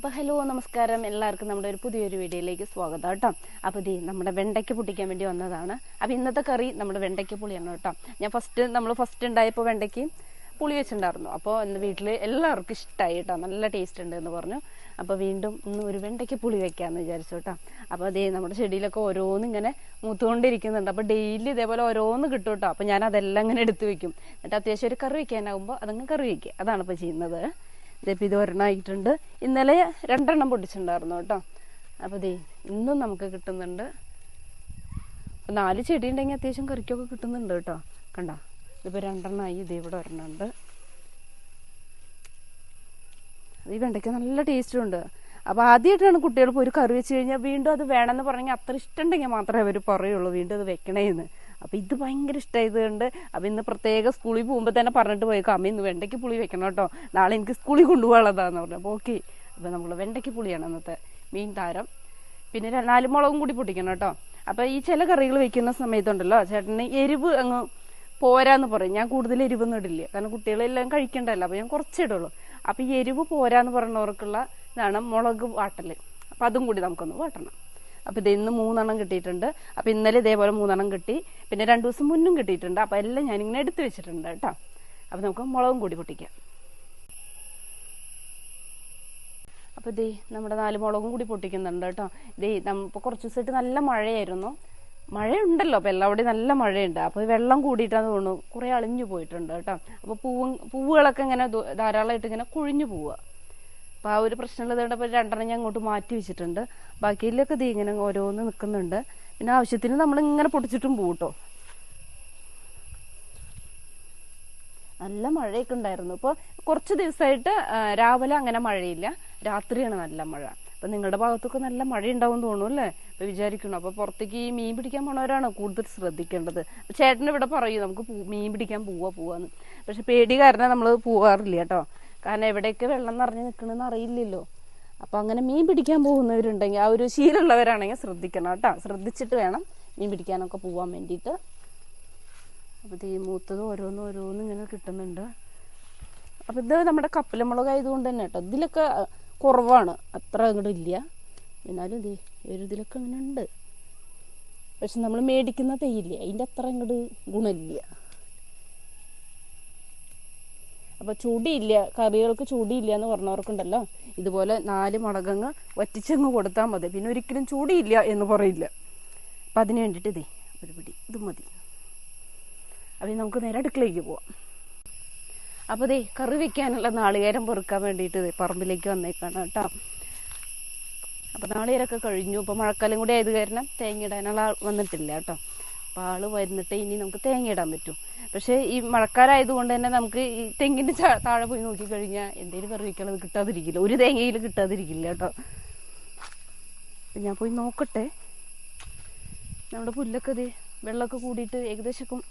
അപ്പോൾ ഹലോ നമസ്കാരം. എല്ലാവർക്കും നമ്മുടെ ഒരു പുതിയൊരു വീഡിയോയിലേക്ക് സ്വാഗതം കേട്ടോ. അപ്പോൾ ദേ നമ്മുടെ വെണ്ടയ്ക്ക് പൊട്ടിക്കാൻ വേണ്ടി വന്നതാണ്. അപ്പോൾ ഇന്നത്തെ കറി നമ്മുടെ വെണ്ടയ്ക്ക് പുളിയാണ് കേട്ടോ. ഞാൻ ഫസ്റ്റ് നമ്മൾ ഫസ്റ്റ് ഉണ്ടായപ്പോൾ വെണ്ടയ്ക്ക് പുളി വെച്ചിട്ടുണ്ടായിരുന്നു. അപ്പോൾ ഇന്ന് വീട്ടിൽ എല്ലാവർക്കും ഇഷ്ടമായി കേട്ടോ. നല്ല ടേസ്റ്റ് ഉണ്ട് എന്ന് പറഞ്ഞു. അപ്പോൾ വീണ്ടും ഇന്ന് ഒരു വെണ്ടയ്ക്ക പുളി വെക്കാമെന്ന് വിചാരിച്ചു കേട്ടോ. അപ്പോൾ അതേ നമ്മുടെ ചെടിയിലൊക്കെ ഓരോന്ന് ഇങ്ങനെ മൂത്തുകൊണ്ടിരിക്കുന്നുണ്ട്. അപ്പോൾ ഡെയിലി ഇതേപോലെ ഓരോന്ന് കിട്ടും കേട്ടോ. അപ്പോൾ ഞാൻ അതെല്ലാം ഇങ്ങനെ എടുത്ത് വെക്കും. എന്നിട്ട് അത്യാവശ്യം ഒരു കറി വെക്കാനാകുമ്പോൾ അതങ്ങ് കറി വെക്കുക. അതാണ് ഇപ്പോൾ ചെയ്യുന്നത്. ഇതിപ്പോൾ ഇത് ഒരെണ്ണമായിട്ടുണ്ട് ഇന്നലെ രണ്ടെണ്ണം പൊട്ടിച്ചിട്ടുണ്ടായിരുന്നു കേട്ടോ. അപ്പോൾ ദേ ഇന്നും നമുക്ക് കിട്ടുന്നുണ്ട്. നാല് ചെടി ഉണ്ടെങ്കിൽ അത്യാവശ്യം കറിക്കൊക്കെ കിട്ടുന്നുണ്ട് കേട്ടോ. കണ്ട? ഇതിപ്പോൾ രണ്ടെണ്ണമായി ഇത് ഇവിടെ ഒരെണ്ണമുണ്ട്. ഈ വെണ്ടയ്ക്ക നല്ല ടേസ്റ്റും ഉണ്ട്. അപ്പോൾ ആദ്യമായിട്ടാണ് കുട്ടികൾ ഇപ്പോൾ ഒരു കറി വെച്ച് കഴിഞ്ഞാൽ വീണ്ടും അത് വേണമെന്ന് പറഞ്ഞാൽ അത്ര ഇഷ്ടമുണ്ടെങ്കിൽ മാത്രമേ അവർ പറയുള്ളൂ വീണ്ടും അത് വെക്കണേന്ന്. അപ്പോൾ ഇത് ഭയങ്കര ഇഷ്ടമായതുകൊണ്ട് അപ്പോൾ ഇന്ന് പ്രത്യേക സ്കൂളിൽ പോകുമ്പോൾ തന്നെ പറഞ്ഞിട്ട് പോയേക്കും അമ്മ ഇന്ന് വെണ്ടയ്ക്ക് പുളി വെക്കണം കേട്ടോ. നാളെ എനിക്ക് സ്കൂളിൽ കൊണ്ടുപോകാനുള്ളതാന്ന് പറഞ്ഞു. അപ്പോൾ ഓക്കെ. അപ്പോൾ നമ്മൾ വെണ്ടയ്ക്ക് പുളിയാണ് അന്നത്തെ മീൻ താരം. പിന്നെ നാല് മുളകും കൂടി പൊട്ടിക്കണം കേട്ടോ. അപ്പോൾ ഈ ചില കറികൾ വെക്കുന്ന സമയത്തുണ്ടല്ലോ ചേട്ടന് എരിവ് അങ്ങ് പോരാന്ന് പറയും. ഞാൻ കൂടുതൽ എരിവൊന്നും ഇടില്ല. കാരണം കുട്ടികളെല്ലാം കഴിക്കണ്ടല്ലോ. അപ്പോൾ ഞാൻ കുറച്ചേ ഇടുള്ളൂ. അപ്പോൾ ഈ എരിവ് പോരാന്ന് പറഞ്ഞവർക്കുള്ള ഇതാണ് മുളക് വാട്ടൽ അപ്പം അതും കൂടി നമുക്കൊന്ന് വാട്ടണം. അപ്പോൾ ഇത് ഇന്ന് മൂന്നെണ്ണം കിട്ടിയിട്ടുണ്ട്. അപ്പോൾ ഇന്നലെ ഇതേപോലെ മൂന്നെണ്ണം കിട്ടി. പിന്നെ രണ്ട് ദിവസം മുന്നും കിട്ടിയിട്ടുണ്ട്. അപ്പോൾ എല്ലാം ഞാനിങ്ങനെ എടുത്തു വെച്ചിട്ടുണ്ട് കേട്ടോ. അപ്പോൾ നമുക്ക് മുളകും കൂടി പൊട്ടിക്കാം. അപ്പോൾ ദേ നമ്മുടെ നാല് മുളകും കൂടി പൊട്ടിക്കുന്നുണ്ട് കേട്ടോ. ദേ നമ്മളിപ്പോൾ കുറച്ച് ദിവസമായിട്ട് നല്ല മഴയായിരുന്നു. മഴയുണ്ടല്ലോ അപ്പോൾ എല്ലാവിടെയും നല്ല മഴയുണ്ട്. അപ്പോൾ വെള്ളം കൂടിയിട്ടാന്ന് തോന്നുന്നു കുറേ അളിഞ്ഞു പോയിട്ടുണ്ട് കേട്ടോ. അപ്പോൾ പൂവ് പൂവുകളൊക്കെ ഇങ്ങനെ ധാരാളമായിട്ട് ഇങ്ങനെ കുഴിഞ്ഞു പോവുക അപ്പോൾ ആ ഒരു പ്രശ്നമുള്ളത് കൊണ്ട് അപ്പോൾ രണ്ടെണ്ണം ഞാൻ അങ്ങോട്ട് മാറ്റി വെച്ചിട്ടുണ്ട്. ബാക്കിയിലൊക്കെ ദേ ഇങ്ങനെ ഓരോന്ന് നിൽക്കുന്നുണ്ട്. പിന്നെ ആവശ്യത്തിന് നമ്മൾ ഇങ്ങനെ പൊട്ടിച്ചിട്ടും പോകും കേട്ടോ നല്ല മഴയൊക്കെ ഉണ്ടായിരുന്നു. ഇപ്പോൾ കുറച്ച് ദിവസമായിട്ട് രാവിലെ അങ്ങനെ മഴയില്ല. രാത്രിയാണ് നല്ല മഴ. അപ്പൊ നിങ്ങളുടെ ഭാഗത്തൊക്കെ നല്ല മഴ ഉണ്ടാവും തോന്നുന്നു അല്ലേ? അപ്പൊ വിചാരിക്കണം അപ്പൊ പുറത്തേക്ക് ഈ മീൻ പിടിക്കാൻ പോണവരാണ് കൂടുതൽ ശ്രദ്ധിക്കേണ്ടത്. ചേട്ടൻ ഇവിടെ പറയും നമുക്ക് മീൻ പിടിക്കാൻ പോവാ പോവാന്ന്. പക്ഷെ പേടി കാരണം നമ്മൾ പോവാറില്ല കേട്ടോ. കാരണം എവിടെയൊക്കെ വെള്ളം നിറഞ്ഞു നിൽക്കണമെന്ന് അറിയില്ലല്ലോ. അപ്പൊ അങ്ങനെ മീൻ പിടിക്കാൻ പോകുന്നവരുണ്ടെങ്കിൽ ആ ഒരു ശീലമുള്ളവരാണെങ്കിൽ ശ്രദ്ധിക്കണം കേട്ടോ. ശ്രദ്ധിച്ചിട്ട് വേണം മീൻ പിടിക്കാനൊക്കെ പോവാൻ വേണ്ടിയിട്ട്. അപ്പോൾ ഈ മൂത്തത് ഓരോന്നും ഓരോന്നും ഇങ്ങനെ കിട്ടുന്നുണ്ട്. അപ്പോൾ ഇത് നമ്മുടെ കപ്പലമുളക് ആയതുകൊണ്ട് തന്നെ കേട്ടോ. ഇതിലൊക്കെ കുറവാണ്. അത്ര അങ്ങോട്ട് ഇല്ല. എന്നാലും ഒരു ഇതിലൊക്കെ അങ്ങനെ ഉണ്ട് പക്ഷെ നമ്മൾ മേടിക്കുന്ന തേയില്ല അതിന്റെ അത്ര അങ്ങോട്ട് ഗുണമില്ല. അപ്പോൾ ചൂടിയില്ല കറികൾക്ക് ചൂടിയില്ല എന്ന് പറഞ്ഞവർക്കുണ്ടല്ലോ. ഇതുപോലെ നാല് മുളകങ്ങ് വറ്റിച്ചങ്ങ് കൊടുത്താൽ മതി. പിന്നെ ഒരിക്കലും ചൂടിയില്ല എന്ന് പറയില്ല. അപ്പം അതിന് വേണ്ടിയിട്ട് ഇതേ ഒരു പിടി ഇത് മതി. അപ്പം നമുക്ക് നേരെ അടുക്കളയ്ക്ക് പോവാം. അപ്പോൾ ദേ കറി വെക്കാനുള്ള നാളികേരം പെറുക്കാൻ വേണ്ടിയിട്ട് ദേ പറമ്പിലേക്ക് വന്നേക്കാണ് കേട്ടോ. അപ്പോൾ നാളികേരമൊക്കെ കഴിഞ്ഞു. ഇപ്പോൾ മഴക്കാലം കൂടി ആയത് കാരണം തേങ്ങ ഇടാനുള്ള വന്നിട്ടില്ല കേട്ടോ. അപ്പോൾ ആൾ വരുന്നിട്ട് ഇനി നമുക്ക് തേങ്ങ ഇടാൻ പറ്റും. പക്ഷേ ഈ മഴക്കാലമായതുകൊണ്ട് തന്നെ നമുക്ക് ഈ തെങ്ങിന്റെ ചാ- താഴെ പോയി നോക്കിക്കഴിഞ്ഞാൽ എന്തെങ്കിലും വെറുതെ വെക്കാനുള്ളത് കിട്ടാതിരിക്കില്ല. ഒരു തേങ്ങയിൽ കിട്ടാതിരിക്കില്ല കേട്ടോ. ഞാൻ പോയി നോക്കട്ടെ. നമ്മുടെ പുല്ലൊക്കെ ദേ വെള്ളമൊക്കെ കൂടിയിട്ട് ഏകദേശം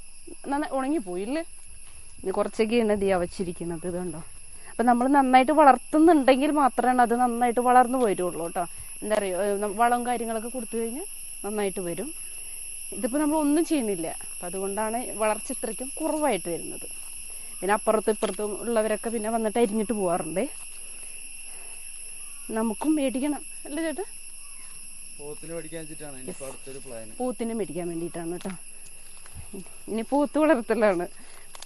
നന്നായി ഉണങ്ങിപ്പോയില്ലേ? ഇനി കുറച്ചൊക്കെയാണ് ദിയ അവച്ചിരിക്കുന്നത് ഇത് കണ്ടോ. അപ്പം നമ്മൾ നന്നായിട്ട് വളർത്തുന്നുണ്ടെങ്കിൽ മാത്രമാണ് അത് നന്നായിട്ട് വളർന്നു വരുള്ളൂ കേട്ടോ. എന്താ പറയുക വളം കാര്യങ്ങളൊക്കെ കൊടുത്തു കഴിഞ്ഞാൽ നന്നായിട്ട് വരും. ഇതിപ്പോൾ നമ്മൾ ഒന്നും ചെയ്യുന്നില്ല. അപ്പം അതുകൊണ്ടാണ് വളർച്ച ഇത്രയ്ക്കും കുറവായിട്ട് വരുന്നത്. പിന്നെ അപ്പുറത്തും ഇപ്പുറത്തും ഉള്ളവരൊക്കെ പിന്നെ വന്നിട്ട് അരിഞ്ഞിട്ട് പോകാറുണ്ട് നമുക്കും മേടിക്കണം. അല്ലേ ചേട്ടാ? പൂത്തിനെ മേടിക്കാൻ വേണ്ടിയിട്ടാണ് കേട്ടോ. ഇനി പൂത്ത് വളർത്തലാണ്.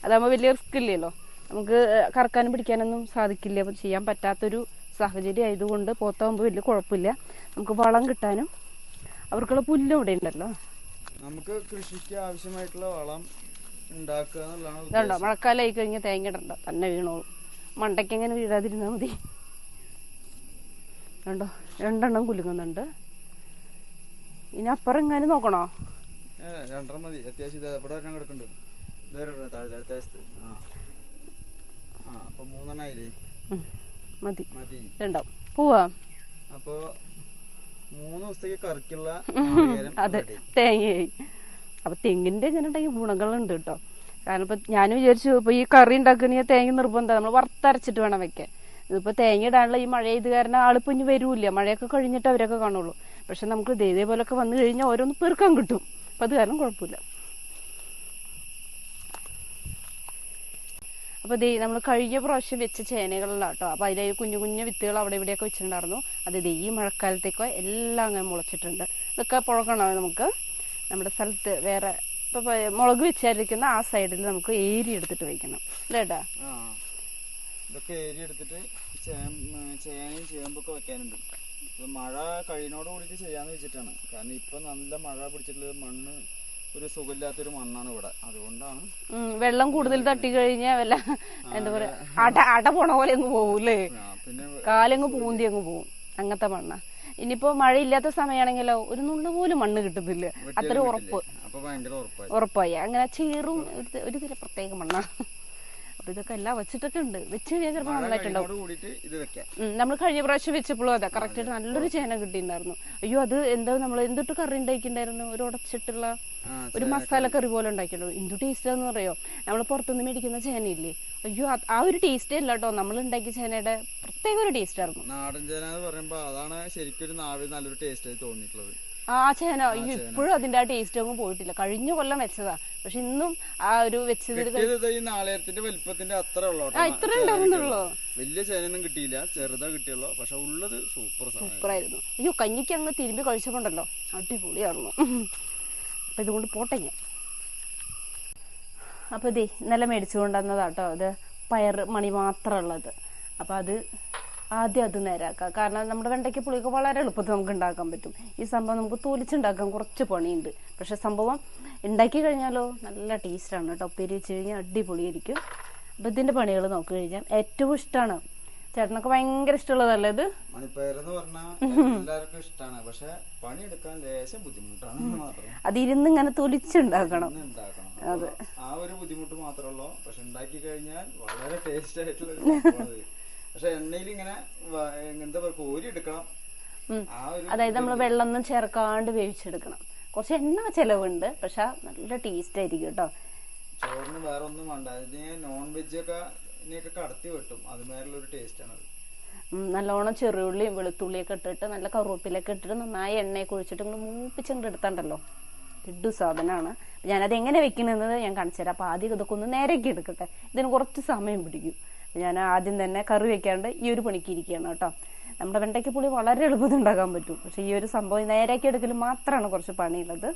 അതാകുമ്പോൾ വലിയ റിസ്ക് ഇല്ലല്ലോ. നമുക്ക് കറക്കാനും പിടിക്കാനൊന്നും സാധിക്കില്ല. അപ്പം ചെയ്യാൻ പറ്റാത്തൊരു സാഹചര്യം ആയതുകൊണ്ട് പോത്താകുമ്പോൾ വലിയ കുഴപ്പമില്ല. നമുക്ക് വളം കിട്ടാനും അവർക്കുള്ള പുല്ലും ഇവിടെ ഉണ്ടല്ലോ. നമുക്ക് കൃഷിക്ക് ആവശ്യമായിട്ടുള്ള വളം ഉണ്ടാക്കുക എന്നുള്ളതാണ് ഇതുണ്ടോ. മഴക്കാലമായി കഴിഞ്ഞാൽ തേങ്ങ ഇടണ്ട തന്നെ വീണോളൂ. മണ്ടയ്ക്ക് എങ്ങനെ വീഴാതിരുന്നാൽ മതി. കണ്ടോ രണ്ടെണ്ണം കുലുങ്ങുന്നുണ്ട്. ഇനി അപ്പുറം എങ്ങാനും നോക്കണോ രണ്ടെണ്ണം മതി. അത്യാവശ്യം ഇത് ഇവിടെ ഒരെണ്ണം കിടക്കുന്നുണ്ട്. ഇത് ഒരെണ്ണം താഴെ അടുത്ത ആ. അപ്പൊ മതി. മതി. രണ്ടാവും പോവാ. അപ്പൊ മൂന്ന് ദിവസത്തേക്ക് കറിക്കുള്ള അതെ തേങ്ങയായി. അപ്പൊ തെങ്ങിന്റെ ഇങ്ങനെ ഉണ്ടെങ്കിൽ ഗുണങ്ങളുണ്ട് കേട്ടോ കാരണം ഇപ്പൊ ഞാൻ വിചാരിച്ചു ഇപ്പൊ ഈ കറി ഉണ്ടാക്കുന്ന തേങ്ങ നിർബന്ധം. നമ്മൾ വറുത്തരച്ചിട്ട് വേണം വെക്കാൻ. ഇതിപ്പോ തേങ്ങ ഇടാനുള്ള ഈ മഴ ഇത് കാരണം ആളിപ്പോ ഇനി വരൂല്ല. മഴയൊക്കെ കഴിഞ്ഞിട്ട് അവരൊക്കെ കാണുള്ളൂ. പക്ഷെ നമുക്ക് ഇത് ഇതേപോലൊക്കെ വന്നു കഴിഞ്ഞാൽ ഓരോന്ന് പെറുക്കാൻ കിട്ടും. അപ്പൊ അത് കാരണം കുഴപ്പമില്ല. അപ്പോൾ ദേ നമ്മൾ കഴിഞ്ഞ പ്രാവശ്യം വെച്ച ചേനകളിലാണ് കേട്ടോ അപ്പോൾ അതിലെ കുഞ്ഞു കുഞ്ഞു വിത്തുകൾ അവിടെ ഇവിടെയൊക്കെ വെച്ചിട്ടുണ്ടായിരുന്നു. അത് ദേ ഈ മഴക്കാലത്തേക്കോ എല്ലാം അങ്ങനെ മുളച്ചിട്ടുണ്ട്. ഇതൊക്കെ പുഴക്കണോ നമുക്ക്? നമ്മുടെ സ്ഥലത്ത് വേറെ ഇപ്പോൾ മുളക് വെച്ചായിരിക്കുന്ന ആ സൈഡിൽ നമുക്ക് ഏരി എടുത്തിട്ട് വയ്ക്കണം അല്ലേട്ടാ ഇതൊക്കെ ഏരി എടുത്തിട്ട് ചേനയും ചേമ്പൊക്കെ വെക്കാനുണ്ട്. മഴ കഴിയുന്നോട് കൂടി ചെയ്യാന്ന് വെച്ചിട്ടാണ്. കാരണം ഇപ്പൊ നല്ല മഴ പിടിച്ചിട്ടുള്ള മണ്ണ് ഒരു സുഖമില്ലാത്തൊരു മണ്ണാണ് ഇവിടെ. അതുകൊണ്ടാണ് വെള്ളം കൂടുതൽ തട്ടി കഴിഞ്ഞാൽ വല്ല എന്താ പറയാ അട അട പോണ പോലെ അങ്ങ് പോകൂല്ലേ പിന്നെ കാലങ്ങ് പൂന്തി അങ്ങ് പോവും അങ്ങനത്തെ മണ്ണ. ഇനിയിപ്പോ മഴയില്ലാത്ത സമയമാണെങ്കിലോ ഒരു നുള്ള പോലും മണ്ണ് കിട്ടുന്നില്ല അത്ര ഉറപ്പ്. ഉറപ്പായി. അങ്ങനെ ചേറും ഒരു- പ്രത്യേക മണ്ണ. അപ്പൊ ഇതൊക്കെ എല്ലാം വെച്ചിട്ടൊക്കെ ഉണ്ട്. വെച്ച് കഴിഞ്ഞാൽ ചിലപ്പോൾ നന്നായിട്ടുണ്ടാവും നമ്മൾ കഴിഞ്ഞ പ്രാവശ്യം വെച്ചപ്പോഴും അതെ കറക്റ്റ് ആയിട്ട് നല്ലൊരു ചേന കിട്ടിയിട്ടുണ്ടായിരുന്നു. അയ്യോ അത് എന്താ നമ്മൾ എന്തിട്ട് കറി ഉണ്ടാക്കിണ്ടായിരുന്നു ഒരു ഉടച്ചിട്ടുള്ള ഒരു മസാല കറി. പോലെ ഉണ്ടാക്കിയല്ലോ എന്തു ടേസ്റ്റാന്ന് പറയോ നമ്മൾ പുറത്തുനിന്ന് മേടിക്കുന്ന ചേനയില്ലേ? അയ്യോ ആ ഒരു ടേസ്റ്റേ അല്ല കേട്ടോ. നമ്മൾ ഉണ്ടാക്കിയ ചേനയുടെ പ്രത്യേക ഒരു ടേസ്റ്റ് ആയിരുന്നു. നാടൻ ചേന എന്ന് പറയുമ്പോ അതാണ് ശരിക്കും ഒരു നാവിൽ നല്ലൊരു ടേസ്റ്റ് ആയി തോന്നിയിട്ടുള്ളത്. ആ ചേന അയ്യോ ഇപ്പോഴും അതിന്റെ ആ ടേസ്റ്റ് ഒന്നും പോയിട്ടില്ല. കഴിഞ്ഞ കൊല്ലം വെച്ചതാ. പക്ഷെ ഇന്നും ആ ഒരു ഇത് ഈ നാളേരത്തിന്റെ വലിപ്പത്തിന്റെ അത്ര ഉള്ളൂ ഇത്ര ഉണ്ടായിരുന്നുള്ളോ വലിയ ചേനയൊന്നും കിട്ടിയില്ല. ചെറുതാ കിട്ടിയുള്ളൂ. പക്ഷെ ഉള്ളത് സൂപ്പർ സാധനം സൂപ്പറായിരുന്നു. അയ്യോ കഞ്ഞിക്ക് അങ്ങ് തിരുമ്പി കഴിച്ചപ്പോണ്ടല്ലോ. അടിപൊളിയായിരുന്നു. അപ്പൊ ഇതുകൊണ്ട് പോട്ടെ ഞാൻ. അപ്പൊ ഇതേ ഇന്നലെ മേടിച്ചു കൊണ്ടുവന്നതാട്ടോ അത് പയർ മണി മാത്രമുള്ളത് അപ്പൊ അത് ആദ്യം അത് നേരാക്കുക. കാരണം നമ്മുടെ വെണ്ടയ്ക്ക് പുളിയൊക്കെ വളരെ എളുപ്പത്തിൽ നമുക്ക് ഉണ്ടാക്കാൻ പറ്റും. ഈ സംഭവം നമുക്ക് തോലിച്ചുണ്ടാക്കാൻ കുറച്ച് പണിയുണ്ട്. പക്ഷെ സംഭവം ഉണ്ടാക്കി കഴിഞ്ഞാലോ? നല്ല ടേസ്റ്റാണ് കേട്ടോ. ഉപ്പേരി വെച്ച് കഴിഞ്ഞാൽ അടിപൊളിയായിരിക്കും. അപ്പം ഇതിന്റെ പണികൾ നോക്കി കഴിഞ്ഞാൽ ഏറ്റവും ഇഷ്ടമാണ് ചേട്ടനൊക്കെ ഭയങ്കര ഇഷ്ടമുള്ളതല്ലേ ഇത്? എല്ലാവർക്കും ഇഷ്ടമാണ് പക്ഷെ പണിയെടുക്കാൻ ലേശം ബുദ്ധിമുട്ടാണ് അത് ഇരുന്ന് ഇങ്ങനെ തൊലിച്ചുണ്ടാക്കണം. അതെ. ആ ഒരു ബുദ്ധിമുട്ട് മാത്രമേ ഉള്ളൂ. പക്ഷെ ഉണ്ടാക്കി കഴിഞ്ഞാൽ വളരെ ടേസ്റ്റ് ആയിട്ടുള്ള. പക്ഷെ എണ്ണയിൽ ഇങ്ങനെ എന്താ പറയുക കോരി എടുക്കണം അതായത് നമ്മൾ വെള്ളം ഒന്നും ചേർക്കാണ്ട് വേവിച്ചെടുക്കണം. കുറച്ച് എണ്ണ ചെലവുണ്ട് പക്ഷെ നല്ല ടേസ്റ്റ് ആയിരിക്കും കേട്ടോ. ചോറിന് വേറെ ഒന്നും വേണ്ട. അതിന് നോൺ വെജ് ഒക്കെ ഇതിനെയൊക്കെ കടത്തി വെട്ടും. അതുമാതിരിയുള്ള ഒരു ടേസ്റ്റ് ആണ് നല്ലോണം ചെറിയുള്ളിയും വെളുത്തുള്ളിയൊക്കെ ഇട്ടിട്ട് നല്ല കറുവപ്പിലൊക്കെ ഇട്ടിട്ട് നന്നായി എണ്ണയൊക്കെ ഒഴിച്ചിട്ട് ഇങ്ങനെ മൂപ്പിച്ചങ്ങോട്ട് എടുത്തണ്ടല്ലോ. ഇഡു സാധനമാണ് ഞാനത് എങ്ങനെ വെക്കണമെന്ന് ഞാൻ കാണിച്ചു തരാം അപ്പോൾ ആദ്യം ഇതൊക്കെ ഒന്ന് നേരേക്ക് എടുക്കട്ടെ. ഇതിന് കുറച്ച് സമയം പിടിക്കും. ഞാൻ ആദ്യം തന്നെ കറി വെക്കാണ്ട് ഈ ഒരു പണിക്ക് ഇരിക്കുകയാണ് കേട്ടോ. നമ്മുടെ വെണ്ടയ്ക്ക് പുളി വളരെ എളുപ്പത്തിൽ ഉണ്ടാക്കാൻ പറ്റും. പക്ഷെ ഈ ഒരു സംഭവം നേരേക്ക് എടുക്കൽ മാത്രമാണ് കുറച്ച് പണിയുള്ളത്.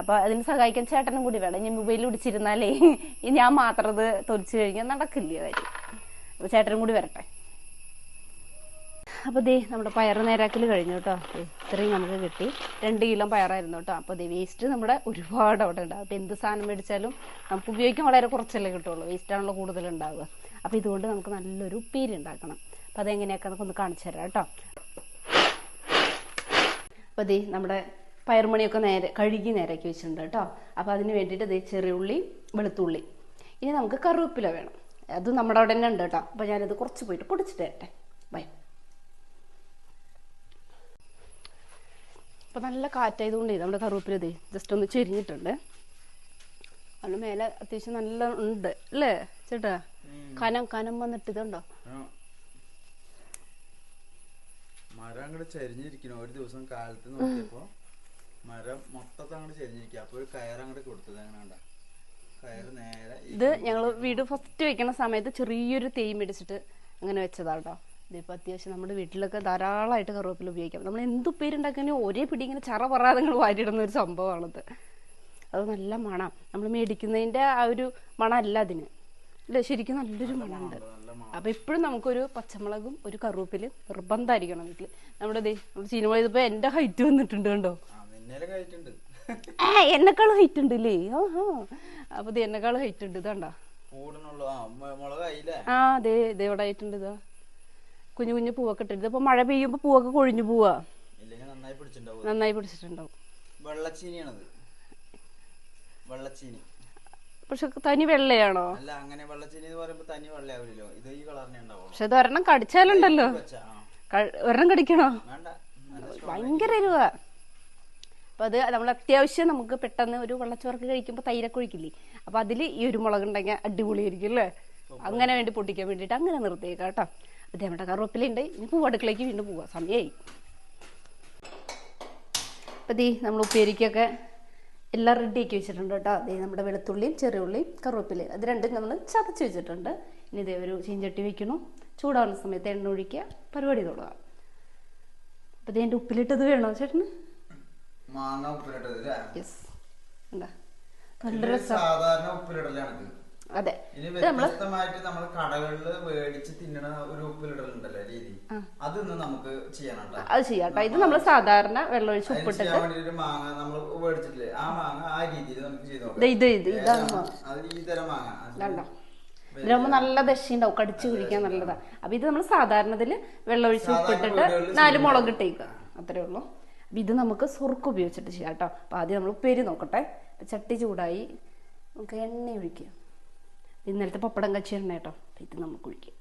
അപ്പൊ അതിന് സഹായിക്കാൻ ചേട്ടനും കൂടി വേണം. ഞാൻ മൊബൈലിൽ പിടിച്ചിരുന്നാലേ ഞാൻ മാത്രം ഇത് തൊലിച്ചു കഴിഞ്ഞാൽ നടക്കില്ല കാര്യം. അപ്പൊ ചേട്ടനും കൂടി വരട്ടെ. അപ്പോൾ ദേ നമ്മുടെ പയർ നേരാക്കൽ കഴിഞ്ഞു കേട്ടോ. ഇത്രയും നമുക്ക് കിട്ടി. രണ്ട് കിലോ പയറായിരുന്നു കേട്ടോ. അപ്പോൾ ദേ വേസ്റ്റ് നമ്മുടെ ഒരുപാട് അവിടെ ഉണ്ടാവും എന്ത് സാധനം മേടിച്ചാലും നമുക്ക് ഉപയോഗിക്കാൻ വളരെ കുറച്ചല്ലേ കിട്ടുള്ളൂ. വേസ്റ്റാണല്ലോ കൂടുതൽ ഉണ്ടാവുക അപ്പോൾ ഇതുകൊണ്ട് നമുക്ക് നല്ലൊരു ഉപ്പേരി ഉണ്ടാക്കണം. അപ്പോൾ അതെങ്ങനെയൊക്കെ നമുക്കൊന്ന് കാണിച്ചു തരാം കേട്ടോ. അപ്പോൾ ദേ നമ്മുടെ പയർമണിയൊക്കെ നേരെ കഴുകി നേരേക്ക് വെച്ചിട്ടുണ്ട് കേട്ടോ. അപ്പോൾ അതിന് വേണ്ടിയിട്ട് ദേ ചെറിയുള്ളി വെളുത്തുള്ളി. ഇനി നമുക്ക് കറിവേപ്പില വേണം. അത് നമ്മുടെ അവിടെ തന്നെ ഉണ്ട് കേട്ടോ. അപ്പോൾ ഞാനത് കുറച്ച് പോയിട്ട് പൊടിച്ചിട്ട് തരട്ടെ ബൈ. അപ്പോൾ നല്ല കാറ്റായതുകൊണ്ട് നമ്മുടെ കറിവേപ്പില ഇതേ ജസ്റ്റ് ഒന്ന് ചെരിഞ്ഞിട്ടുണ്ട്. അതിന് മേലെ അത്യാവശ്യം നല്ല ഉണ്ട് അല്ലേ ചേട്ടാ? കനം കനം വന്നിട്ട് ഇതുണ്ടോ? മരം അങ്ങോട്ട് ചരിഞ്ഞിരിക്കണം ഒരു ദിവസം കാലത്ത് നോക്കിയപ്പോ മരം മൊത്തത്തെ അങ്ങോട്ട് ചരിഞ്ഞിരിക്കുക അപ്പൊ ഒരു കയർ അങ്ങോട്ട് കൊടുത്തത് അങ്ങനെ ഇത് ഞങ്ങൾ വീട് ഫസ്റ്റ് വെക്കുന്ന സമയത്ത് ചെറിയൊരു തേയ് മേടിച്ചിട്ട് അങ്ങനെ വെച്ചതാട്ടോ ഇതിപ്പോൾ അത്യാവശ്യം നമ്മുടെ വീട്ടിലൊക്കെ ധാരാളമായിട്ട് കറുവേപ്പില ഉപയോഗിക്കാം. നമ്മൾ എന്ത് ഉപ്പേരുണ്ടാക്കാനും ഒരേ പിടി ഇങ്ങനെ ചറ പറയാതെ നിങ്ങൾ വാരിയിടുന്ന ഒരു സംഭവമാണത്. അത് നല്ല മണം. നമ്മൾ മേടിക്കുന്നതിന്റെ ആ ഒരു മണം അല്ല അതിന്. അല്ലേ ശരിക്കും നല്ലൊരു മണമുണ്ട്. അപ്പൊ ഇപ്പോഴും നമുക്കൊരു പച്ചമുളകും ഒരു കറുവേപ്പിലും നിർബന്ധമായിരിക്കണം വീട്ടിൽ നമ്മുടെ ദേ നമ്മുടെ ചീനമുളക് ഇതിപ്പോ എന്റെ ഹൈറ്റ് വന്നിട്ടുണ്ട് കണ്ടോ? ആ ആ എന്നെക്കാളും ഹൈറ്റ് ഉണ്ട് ഇല്ലേ? ആഹാ അപ്പൊ ഇത് എന്നെക്കാളും ഹൈറ്റ് ഉണ്ട് ഇതാണ്ടാ ആ ആ അതെ ഇതേ ഇവിടെ ആയിട്ടുണ്ട് ഇതാ. കുഞ്ഞു കുഞ്ഞു പൂവൊക്കെ ഇട്ടിട്ട് ഇതിപ്പോ മഴ പെയ്യുമ്പോ പൂവൊക്കെ കൊഴിഞ്ഞു പോവാ. നന്നായി പിടിച്ചിട്ടുണ്ടാവും. വെള്ളച്ചീനിയാണത്. വെള്ളച്ചീനി. പക്ഷെ തനി വെള്ളയാണോ? അല്ല അങ്ങനെ വെള്ളച്ചീനി എന്ന് പറയുമ്പോ തനി വെള്ളയാവില്ലല്ലോ ഇത് ഈ കളറിനെ ഉണ്ടാവുള്ളൂ പക്ഷെ ഇത് ഒരെണ്ണം കടിച്ചാലുണ്ടല്ലോ. ക- ഒരെണ്ണം കടിക്കണോ? വേണ്ട. ഭയങ്കര രൂപ അപ്പൊ അത് നമ്മൾ അത്യാവശ്യം നമുക്ക് പെട്ടെന്ന് ഒരു വെള്ളച്ചോർക്ക് കഴിക്കുമ്പോൾ തൈരൊക്കെ ഒഴിക്കില്ലേ? അപ്പൊ അതിൽ ഈ ഒരു മുളക് ഉണ്ടെങ്കിൽ അടിപൊളിയായിരിക്കും അല്ലേ? അങ്ങനെ വേണ്ടി പൊട്ടിക്കാൻ വേണ്ടിട്ട് അങ്ങനെ നിർത്തിയേക്കാം കേട്ടോ. ഇത് നമ്മുടെ കറുവപ്പിലുണ്ട് ഇനി പൂവ് അടുക്കളയ്ക്ക് വീണ്ടും പോവാം. സമയമായി അപ്പൊ ദീ നമ്മൾ ഉപ്പേരിക്കൊക്കെ എല്ലാം റെഡി ആക്കി വെച്ചിട്ടുണ്ട് കേട്ടോ. അതേ നമ്മുടെ വെളുത്തുള്ളിയും ചെറിയുള്ളിയും കറുവേപ്പിലയും. അത് രണ്ടും നമ്മൾ ചതച്ച് വെച്ചിട്ടുണ്ട്. ഇനി ഇതേ ഒരു ചീഞ്ചട്ടി വെക്കണു ചൂടാവുന്ന സമയത്ത് എണ്ണ ഒഴിക്കുക. പരിപാടി തുടങ്ങാം. അപ്പം ഇതിന്റെ ഉപ്പിലിട്ടത് വേണോ ചേട്ടന്? യെസ് എന്താ നല്ല രസം. അതെ. നമ്മൾ കടകളിൽ മേടിച്ച് തിന്നണ ഒരു ഉപ്പിലിടലുണ്ടല്ലോ രീതി? അതൊന്ന് നമുക്ക് ചെയ്യാനുണ്ടോ? അത് ചെയ്യാം ഇത് നമ്മൾ സാധാരണ വെള്ളമൊഴിച്ച് ഉപ്പിട്ടിട്ട് മാങ്ങ നമ്മൾ മേടിച്ചിട്ടില്ലേ ആ മാങ്ങ ആ രീതിയിൽ നമുക്ക് ഇത് ഇത് ഇതാണ്? അത് ഈ തരം മാങ്ങ. കണ്ടോ? ഇതിലാകുമ്പോൾ നല്ല ദശയുണ്ടാവും. കടിച്ചു കുടിക്കാൻ നല്ലതാ. അപ്പൊ ഇത് നമ്മൾ സാധാരണതിൽ വെള്ളമൊഴിച്ച് സാധാരണ ഉപ്പിട്ടിട്ട് നാല് മുളക് ഇട്ടേക്കുക അത്രേ ഉള്ളൂ. അപ്പൊ ഇത് നമുക്ക് സുറുക്ക് ഉപയോഗിച്ചിട്ട് ചെയ്യാം കേട്ടോ. അപ്പൊ ആദ്യം നമ്മൾ ഉപ്പേരി നോക്കട്ടെ. ചട്ടി ചൂടായി. നമുക്ക് എണ്ണ ഒഴിക്കുക ഇന്നലത്തെ പപ്പടം കച്ചി എണ്ണ കേട്ടോ ഇത് നമുക്ക് ഒഴിക്കാം.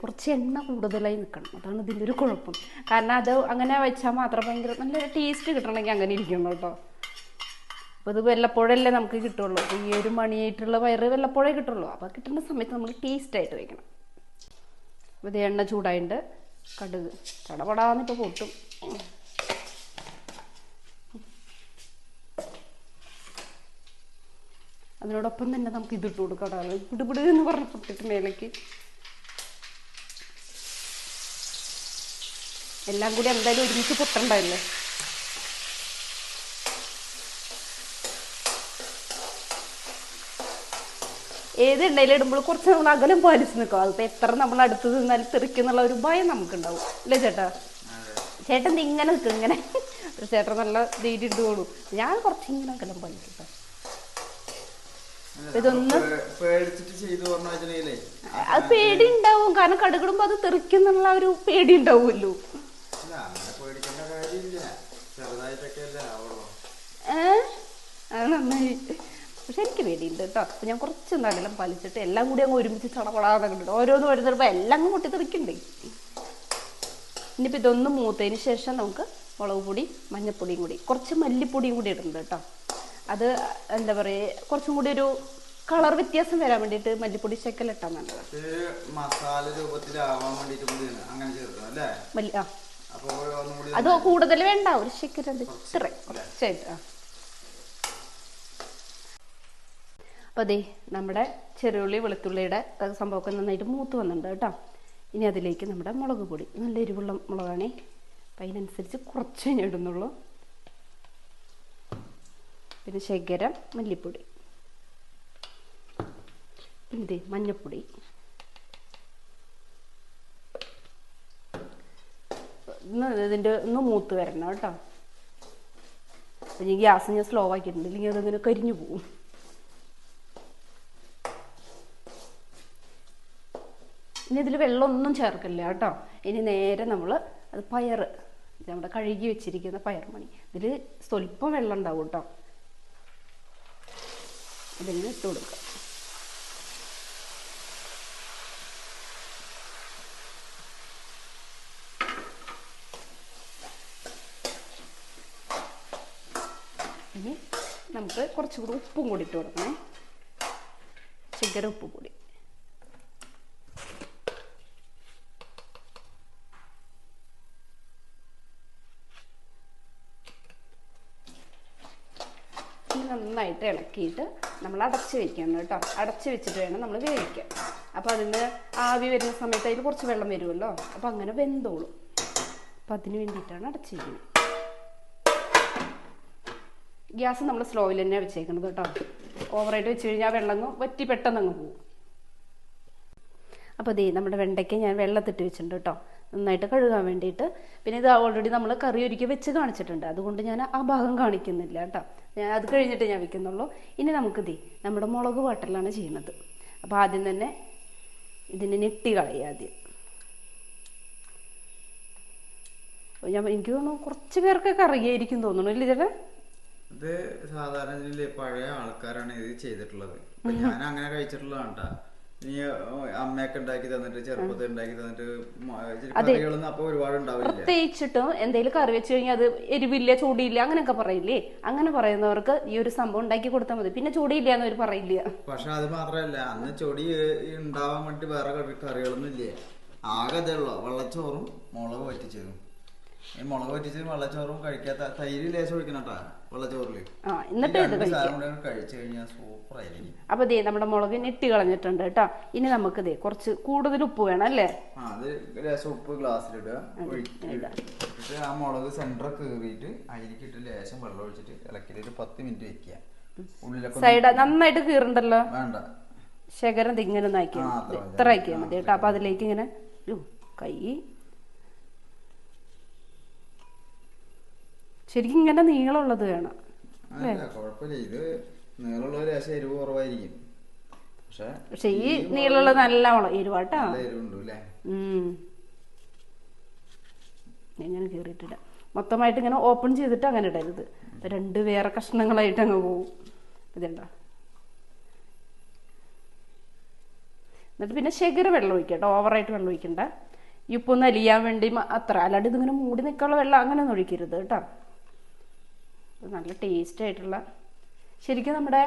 കുറച്ച് എണ്ണ കൂടുതലായി നിൽക്കണം. അതാണ് ഇതിന്റെ ഒരു കുഴപ്പം. കാരണം അത് അങ്ങനെ വെച്ചാൽ മാത്രം ഭയങ്കര നല്ല ടേസ്റ്റ് കിട്ടണമെങ്കിൽ അങ്ങനെ ഇരിക്കണം കേട്ടോ. അപ്പോൾ ഇത് വല്ലപ്പോഴല്ലേ നമുക്ക് കിട്ടുള്ളൂ. ഈ ഒരു മണിയായിട്ടുള്ള വയറ് വല്ലപ്പോഴേ കിട്ടുള്ളൂ. അപ്പോൾ കിട്ടുന്ന സമയത്ത് നമ്മൾ ടേസ്റ്റായിട്ട് വെക്കണം. അപ്പോൾ ഇത് എണ്ണ ചൂടായിട്ടുണ്ട് കടുക്. കടപടാന്ന് ഇപ്പോൾ പൊട്ടും. അതിനോടൊപ്പം തന്നെ നമുക്ക് ഇതിട്ട് കൊടുക്കാം പിടിപിടി എന്ന് പറഞ്ഞ് പൊട്ടിട്ട് മേലേക്ക്. എല്ലാം കൂടി എന്തായാലും ഒരുമിച്ച് പൊട്ടണ്ടല്ലേ ഏത് എണ്ണയിൽ ഇടുമ്പോൾ കുറച്ച് നമ്മൾ അകലം പാലിച്ച് നിൽക്കും. അതിപ്പോൾ എത്ര നമ്മൾ അടുത്ത് നിന്നാൽ തെറിക്കുന്നുള്ള ഒരു ഭയം നമുക്കുണ്ടാവും. അല്ലേ ചേട്ടാ? ചേട്ടൻ ഇങ്ങനെ നിൽക്കും ഇങ്ങനെ. ചേട്ടൻ നല്ല ധൈര്യം ഇട്ട് കൊടുക്കും. ഞാൻ കുറച്ച് ഇങ്ങനെ അകലം പാലിക്കും ട്ടോ. ഇതൊന്ന് അത് പേടി ഉണ്ടാവും കാരണം കടുകിടുമ്പോൾ അത് തെറിക്കുന്നുള്ള ഒരു പേടി ഉണ്ടാവുമല്ലോ അത് നന്നായി. പക്ഷെ എനിക്ക് പേടിയുണ്ട് കേട്ടോ. അപ്പൊ ഞാൻ കുറച്ച് നഗലം പാലിച്ചിട്ട് എല്ലാം കൂടി അങ്ങ് ഒരുമിച്ച് ചടപടാതെ കണ്ടിട്ട് ഓരോന്ന് വരുന്നപ്പോ എല്ലാം അങ്ങ് പൊട്ടിത്തെറിക്കണ്ടേ? ഇനിയിപ്പോൾ ഇതൊന്ന് മൂത്തതിന് ശേഷം നമുക്ക് മുളക് പൊടി മഞ്ഞപ്പൊടിയും കൂടി കുറച്ച് മല്ലിപ്പൊടിയും കൂടി ഇടുന്നുണ്ട് കേട്ടോ. അത് എന്താ പറയുക കുറച്ചും കൂടി ഒരു കളർ വ്യത്യാസം വരാൻ വേണ്ടിട്ട് മല്ലിപ്പൊടി ശക്കലിട്ടാൽ നല്ലത്. നല്ലതാണ് മസാല രൂപത്തിലാവാൻ വേണ്ടിയിട്ട് അങ്ങനെ ചേർക്കണം അല്ലേ? മല്ലി ആ. അത് കൂടുതൽ വേണ്ട ഒരു ശക്കര ഇത്ര. കുറച്ചായിട്ട് ആ. അപ്പോൾ അതെ നമ്മുടെ ചെറുള്ളി വെളുത്തുള്ളിയുടെ സംഭവമൊക്കെ നന്നായിട്ട് മൂത്ത് വന്നിട്ടുണ്ട് കേട്ടോ. ഇനി അതിലേക്ക് നമ്മുടെ മുളക് പൊടി. നല്ല എരിവുള്ള മുളകാണേ. അപ്പം അതിനനുസരിച്ച് കുറച്ച് ഞാൻ ഇടുന്നുള്ളൂ. പിന്നെ ശകരം മല്ലിപ്പൊടി. പിന്നെ ഇതേ മഞ്ഞപ്പൊടി. ഒന്ന് ഇതിന്റെ ഒന്ന് മൂത്ത് വരണം കേട്ടോ. ഈ ഗ്യാസ് ഞാൻ സ്ലോ ആക്കിയിട്ടുണ്ട്. ഇല്ലെങ്കിൽ അതങ്ങനെ കരിഞ്ഞു പോവും. ഇനി ഇതിൽ വെള്ളമൊന്നും ചേർക്കില്ല കേട്ടോ. ഇനി നേരെ നമ്മൾ അത് പയർ നമ്മുടെ കഴുകി വെച്ചിരിക്കുന്ന പയർ മണി ഇതിൽ സ്വല്പം വെള്ളം ഉണ്ടാവും കേട്ടോ. ഇതിന് ഇട്ട് കൊടുക്കുക. ഇനി നമുക്ക് കുറച്ചുകൂടി ഉപ്പും കൂടി ഇട്ട് കൊടുക്കണേ. ശിഖര ഉപ്പ് കൂടി ഇനി നന്നായിട്ട് ഇളക്കിയിട്ട് നമ്മൾ അടച്ച് വെക്കണം കേട്ടോ. അടച്ച് വെച്ചിട്ട് വേണം നമ്മൾ വേവിക്കാൻ. അപ്പോൾ അതിന് ആവി വരുന്ന സമയത്ത് അതിൽ കുറച്ച് വെള്ളം വരുമല്ലോ. അപ്പോൾ അങ്ങനെ വെന്തോളും. അപ്പം അതിന് വേണ്ടിയിട്ടാണ് അടച്ച് വയ്ക്കുന്നത് ഗ്യാസ് നമ്മൾ സ്ലോയിൽ തന്നെ വെച്ചേക്കുന്നത് കേട്ടോ. ഓവറായിട്ട് വെച്ച് കഴിഞ്ഞാൽ വെള്ളം വറ്റി പെട്ടെന്ന് അങ്ങ് പോകും. അപ്പോൾ ദേ നമ്മുടെ വെണ്ടയ്ക്ക ഞാൻ വെള്ളത്തിട്ട് വെച്ചിട്ടുണ്ട് കേട്ടോ. നന്നായിട്ട് കഴുകാൻ വേണ്ടിയിട്ട്. പിന്നെ ഇത് ഓൾറെഡി നമ്മൾ കറി ഒരുക്കി വെച്ച് കാണിച്ചിട്ടുണ്ട്. അതുകൊണ്ട് ഞാൻ ആ ഭാഗം കാണിക്കുന്നില്ല കേട്ടോ. അത് കഴിഞ്ഞിട്ട് ഞാൻ വെക്കുന്നുള്ളൂ. ഇനി നമുക്ക് ദേ നമ്മുടെ മുളക് വാട്ടലാണ് ചെയ്യുന്നത് അപ്പോൾ ആദ്യം തന്നെ ഇതിനെ ഞെട്ടി കളയുക ആദ്യം. ഞാൻ എനിക്ക് തോന്നുന്നു കുറച്ച് പേർക്കൊക്കെ അറിയായിരിക്കും തോന്നുന്നു ഇല്ലേ ചേട്ടാ? ഇത് സാധാരണ പഴയ ആൾക്കാരാണ് ഇത് ചെയ്തിട്ടുള്ളത്. ഞാൻ അങ്ങനെ കഴിച്ചിട്ടുള്ളതാണ് ട്ടാ. നീ അമ്മയൊക്കെ ഉണ്ടാക്കി തന്നിട്ട് ചെറുപ്പത്തിൽ ഉണ്ടാക്കി തന്നിട്ട് മ- ഇച്ചിരി കറികളൊന്നും അപ്പൊ ഒരുപാട് ഉണ്ടാവില്ല. പ്രത്യേകിച്ചിട്ടും എന്തെങ്കിലും കറി വെച്ച് കഴിഞ്ഞാൽ അത് എരിവില്ല ചൂടിയില്ല അങ്ങനെയൊക്കെ പറയില്ലേ? അങ്ങനെ പറയുന്നവർക്ക് ഈ ഒരു സംഭവം ഉണ്ടാക്കി കൊടുത്താൽ മതി. പിന്നെ ചൂടിയില്ല എന്ന് അവർ പറയില്ല. പക്ഷെ അത് മാത്രല്ല അന്ന് ചൊടി ഉണ്ടാവാൻ വേണ്ടി വേറെ കറി- കറികളൊന്നും ഇല്ലേ? ആകെ ഇതേ ഉള്ളു. വെള്ളച്ചോറും മുളക് വറ്റിച്ചതും. മുളക് പറ്റിച്ച് വെള്ളച്ചോറും കഴിക്കാത്ത തൈര് ലേശം ഒഴിക്കണം കേട്ടാ വെള്ളച്ചോറിൽ എന്നിട്ട് ഇത് കഴിച്ചു കഴിഞ്ഞാൽ സൂപ്പർ അപ്പൊ ദേ നമ്മുടെ മുളക് ഞെട്ടി കളഞ്ഞിട്ടുണ്ട് കേട്ടോ. ഇനി നമുക്ക് ദേ കുറച്ച് കൂടുതൽ ഉപ്പ് വേണം അല്ലേ? അത് ലേശം ഉപ്പ് ഗ്ലാസ്സിലിടുക. ആ മുളക് സെന്റർ കീറിയിട്ട് അതിലേക്കിട്ട് ലേശം വെള്ളം ഒഴിച്ചിട്ട് ഇളക്കിയിട്ട് ഒരു പത്ത് മിനിറ്റ് വെക്കുക. സൈഡ് നന്നായിട്ട് കീറുണ്ടല്ലോ? വേണ്ട. ശകരം ഇങ്ങനെ ഒന്ന് ആക്കിയാൽ. ഇത്ര ആക്കിയാൽ മതി കേട്ടോ. അപ്പൊ അതിലേക്ക് ഇങ്ങനെ കൈ ശരിക്കും ഇങ്ങനെ നീളമുള്ളത് വേണം. പക്ഷെ ഈ നീളമുള്ള നല്ല എരിവാട്ടാ. ഇങ്ങനെ കീറിയിട്ടിടാം മൊത്തമായിട്ട് ഇങ്ങനെ ഓപ്പൺ ചെയ്തിട്ട് അങ്ങനെ ഇടരുത്. രണ്ട് വേറെ കഷ്ണങ്ങളായിട്ട് അങ്ങ് പോവും. ഇതുണ്ടോ എന്നിട്ട് പിന്നെ ശകര വെള്ളം ഒഴിക്കട്ടോ കേട്ടോ ഓവറായിട്ട് വെള്ളം ഒഴിക്കണ്ട. ഈ ഉപ്പൊന്ന് അലിയാൻ വേണ്ടി അത്ര. അല്ലാണ്ട് ഇതിങ്ങനെ മൂടി നിൽക്കാനുള്ള വെള്ളം അങ്ങനെ ഒന്നും ഒഴിക്കരുത് കേട്ടോ. നല്ല ടേസ്റ്റ് ആയിട്ടുള്ള ശരിക്കും നമ്മുടെ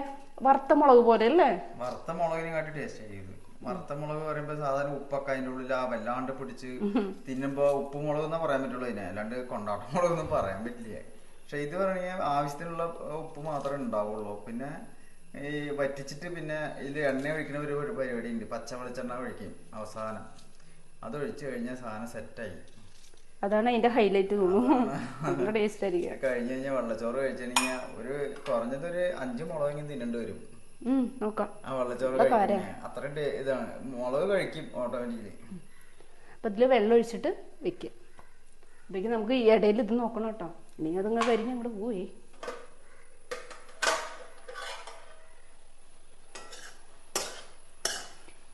വറുത്ത മുളക് പോലെ അല്ലേ? വറുത്ത മുളകിനെ കാട്ടി ടേസ്റ്റ് ആയിരിക്കും വറുത്ത മുളക് പറയുമ്പോ സാധാരണ ഉപ്പൊക്കെ അതിന്റെ ഉള്ളിൽ ആ വല്ലാണ്ട് പിടിച്ച് തിന്നുമ്പോ ഉപ്പ് മുളക് എന്നാ പറയാൻ പറ്റുള്ളൂ ഇതിനെ അല്ലാണ്ട് കൊണ്ടാട്ട മുളക് ഒന്നും പറയാൻ പറ്റില്ല. പക്ഷെ ഇത് പറയണെങ്കിൽ ആവശ്യത്തിനുള്ള ഉപ്പ് മാത്രമേ ഉണ്ടാവുള്ളൂ. പിന്നെ ഈ വറ്റിച്ചിട്ട് പിന്നെ ഇതിൽ എണ്ണ ഒഴിക്കുന്ന ഒരു പരിപാടി ഉണ്ട്. പച്ച വെളിച്ചെണ്ണ ഒഴിക്കും അവസാനം. അത് ഒഴിച്ചു കഴിഞ്ഞാൽ സാധനം സെറ്റായി അതാണ് അതിന്റെ ഹൈലൈറ്റ് തോന്നുന്നു. ടേസ്റ്റ് ആയിരിക്കും. കഴിഞ്ഞ് കഴിഞ്ഞാൽ വെള്ളച്ചോറ് കഴിച്ചിട്ടുണ്ടെങ്കിൽ ഒരു കുറഞ്ഞത് ഒരു അഞ്ച് മുളകെങ്കിലും തിന്നേണ്ടി വരും. നോക്കാം. ആ വെള്ളച്ചോറ് കഴിക്കുന്നേ ഇതാണ്. മുളക് കഴിക്കും ഓട്ടോമാറ്റിക്കലി. അപ്പൊ ഇതിൽ വെള്ളം ഒഴിച്ചിട്ട് വെക്കുക അപ്പോഴേക്കും നമുക്ക് ഈ ഇടയിൽ ഇത് നോക്കണം കേട്ടോ. ഇല്ലെങ്കിൽ അതങ്ങ് കരിഞ്ഞ് അങ്ങോട്ട് പോയി